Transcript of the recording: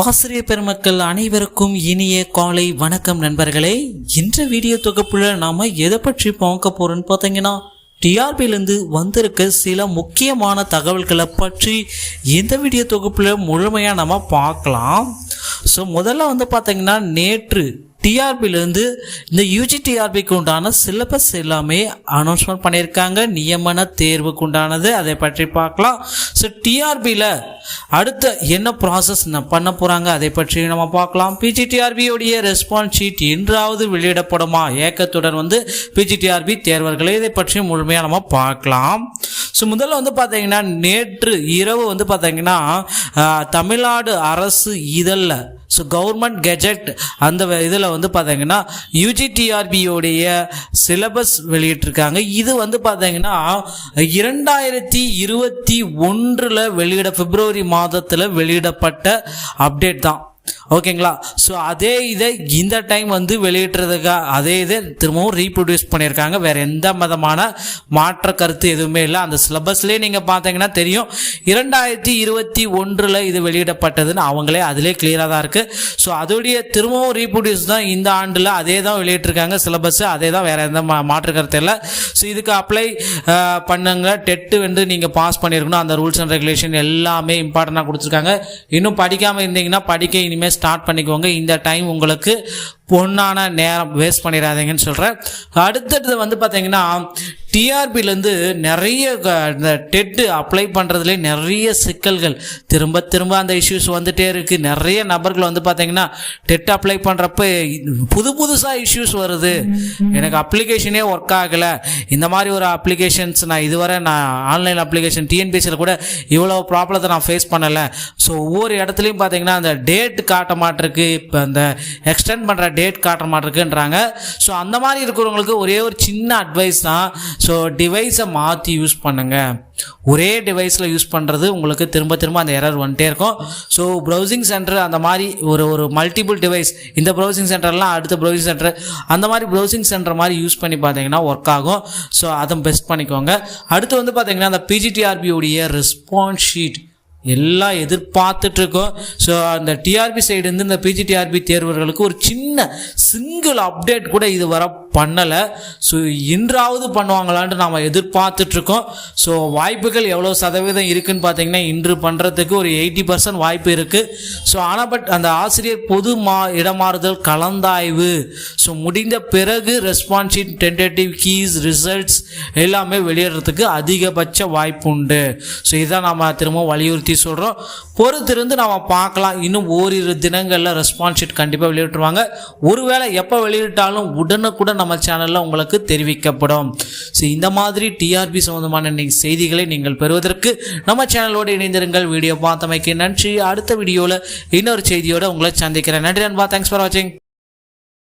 ஆசிரியர் பெருமக்கள் அனைவருக்கும் இனிய காலை வணக்கம் நண்பர்களே. இன்ற வீடியோ தொகுப்புல நாம எதை பற்றி பார்க்க போறோம்னு பார்த்தீங்கன்னா டிஆர்பியிலிருந்து வந்திருக்க சில முக்கியமான தகவல்களை பற்றி இந்த வீடியோ தொகுப்புல முழுமையாக நம்ம பார்க்கலாம். ஸோ முதல்ல வந்து பார்த்தீங்கன்னா நேற்று டிஆர்பிலேருந்து இந்த யூஜிடிஆர்பிக்கு உண்டான சிலபஸ் எல்லாமே அனௌன்ஸ்மெண்ட் பண்ணியிருக்காங்க. நியமன தேர்வுக்கு உண்டானது. அதை பற்றி பார்க்கலாம். ஸோ டிஆர்பியில் அடுத்த என்ன ப்ராசஸ் பண்ண போகிறாங்க அதை பற்றி நம்ம பார்க்கலாம். பிஜிடிஆர்பியோடைய ரெஸ்பான்ஸ் ஷீட் என்றாவது வெளியிடப்படுமா? ஏக்கத்துடன் வந்து பிஜிடிஆர்பி தேர்வர்களை இதை பற்றி முழுமையாக நம்ம பார்க்கலாம். ஸோ முதல்ல வந்து பார்த்தீங்கன்னா நேற்று இரவு வந்து பார்த்தீங்கன்னா தமிழ்நாடு அரசு இதழில் ஸோ கவர்மெண்ட் கெஜெட் அந்த இதில் வந்து பார்த்தீங்கன்னா யூஜிடிஆர்பியோடைய சிலபஸ் வெளியிட்டிருக்காங்க. இது வந்து பார்த்தீங்கன்னா இரண்டாயிரத்தி இருபத்தி ஒன்றில் வெளியிட பிப்ரவரி மாதத்தில் வெளியிடப்பட்ட அப்டேட் தான். ஓகேங்களா? ஸோ அதே இதை இந்த டைம் வந்து வெளியிட்டுறதுக்காக அதே இதை திரும்பவும் ரீப்ரொடியூஸ் பண்ணியிருக்காங்க. வேறு எந்த விதமான மாற்ற கருத்து எதுவுமே இல்லை. அந்த சிலபஸ்லேயே நீங்கள் பார்த்தீங்கன்னா தெரியும் இரண்டாயிரத்தி இருபத்தி ஒன்றில் இது வெளியிடப்பட்டதுன்னு அவங்களே அதிலே கிளியராக தான் இருக்குது ஸோ அதோடைய திரும்பவும் ரீப்ரொடியூஸ் தான் இந்த ஆண்டில் அதே தான் வெளியிட்டிருக்காங்க சிலபஸ் அதே தான் வேறு எந்த மா மாற்று கருத்து இல்லை. ஸோ இதுக்கு அப்ளை பண்ணுங்க. டெட்டு வந்து நீங்கள் பாஸ் பண்ணியிருக்கணும். அந்த ரூல்ஸ் அண்ட் ரெகுலேஷன் எல்லாமே இம்பார்ட்டண்ட்டாக கொடுத்துருக்காங்க. இன்னும் படிக்காமல் இருந்தீங்கன்னா படிக்க இனிமேல் ஸ்டார்ட் பண்ணிக்கோங்க. இந்த டைம் உங்களுக்கு பொண்ணான நேரம் வேஸ்ட் பண்ணிடாதீங்கன்னு சொல்கிறேன் அடுத்தடுத்து வந்து பார்த்தீங்கன்னா டிஆர்பிலேருந்து நிறைய இந்த டெட்டு அப்ளை பண்ணுறதுலே நிறைய சிக்கல்கள். திரும்ப திரும்ப அந்த இஷ்யூஸ் வந்துகிட்டே இருக்குது நிறைய நபர்கள் வந்து பார்த்தீங்கன்னா டெட் அப்ளை பண்ணுறப்ப புது புதுசாக இஷ்யூஸ் வருது. எனக்கு அப்ளிகேஷனே ஒர்க் ஆகலை. இந்த மாதிரி ஒரு அப்ளிகேஷன்ஸ் நான் இதுவரை நான் ஆன்லைன் அப்ளிகேஷன் டிஎன்பிஎஸ்சியில் கூட இவ்வளோ ப்ராப்ளத்தை நான் ஃபேஸ் பண்ணலை. ஸோ ஒவ்வொரு இடத்துலையும் பார்த்தீங்கன்னா அந்த டேட் காட்ட மாட்டிருக்கு. இப்போ அந்த எக்ஸ்டெண்ட் பண்ணுற டேட் காட்டுற மாட்டிருக்குன்றாங்க ஸோ அந்த மாதிரி இருக்கிறவங்களுக்கு ஒரே ஒரு சின்ன அட்வைஸ் தான். ஸோ டிவைஸை மாற்றி யூஸ் பண்ணுங்கள் ஒரே டிவைஸில் யூஸ் பண்ணுறது உங்களுக்கு திரும்ப திரும்ப அந்த எரர் வந்துட்டே இருக்கும். ஸோ ப்ரௌசிங் சென்டர் அந்த மாதிரி ஒரு ஒரு மல்டிபிள் டிவைஸ் இந்த ப்ரௌசிங் சென்டர்லாம் அடுத்த ப்ரௌசிங் சென்டர் அந்த மாதிரி ப்ரௌசிங் சென்டர் மாதிரி யூஸ் பண்ணி பார்த்தீங்கன்னா ஒர்க் ஆகும். ஸோ அதை பெஸ்ட் பண்ணிக்கோங்க. அடுத்து வந்து பார்த்தீங்கன்னா அந்த பிஜிடிஆர்பியுடைய ரெஸ்பான்ஸ் ஷீட் எல்லாம் எதிர்பார்த்துட்ருக்கோம் ஸோ அந்த டிஆர்பி சைடுலேருந்து இந்த பிஜிடிஆர்பி தேர்வர்களுக்கு ஒரு சின்ன சிங்கிள் அப்டேட் கூட இது வர பண்ணலை. ஸோ இன்றாவது பண்ணுவாங்களான்ட்டு நாம் எதிர்பார்த்துட்ருக்கோம். ஸோ வாய்ப்புகள் எவ்வளோ சதவீதம் இருக்குன்னு பார்த்தீங்கன்னா இன்று பண்ணுறதுக்கு ஒரு எயிட்டி பர்சன்ட் வாய்ப்பு இருக்குது ஸோ ஆனால் பட் அந்த ஆசிரியர் பொது மா இடமாறுதல் கலந்தாய்வு. ஸோ முடிந்த பிறகு ரெஸ்பான்ஸ் டென்டேட்டிவ் கீஸ் ரிசல்ட்ஸ் எல்லாமே வெளியிடுறதுக்கு அதிகபட்ச வாய்ப்பு உண்டு ஸோ இதான் நாம் திரும்ப வலியுறுத்தி சொல்கிறோம் பொறுத்திருந்து நாம் பார்க்கலாம். இன்னும் ஓரிரு தினங்களில் ரெஸ்பான்ஸ் ஷீட் கண்டிப்பாக வெளியிட்டுருவாங்க. ஒருவேளை எப்போ வெளியிட்டாலும் உடனுக்குடன் நம்ம சேனலில் உங்களுக்கு தெரிவிக்கப்படும். ஸோ இந்த மாதிரி டிஆர்பி சம்மந்தமான செய்திகளை நீங்கள் பெறுவதற்கு நம்ம சேனலோடு இணைந்திருங்கள். வீடியோ பார்த்தமைக்கு நன்றி. அடுத்த வீடியோவில் இன்னொரு செய்தியோடு உங்களை சந்திக்கிறேன். நன்றி நண்பா தேங்க்ஸ் ஃபார் வாட்சிங்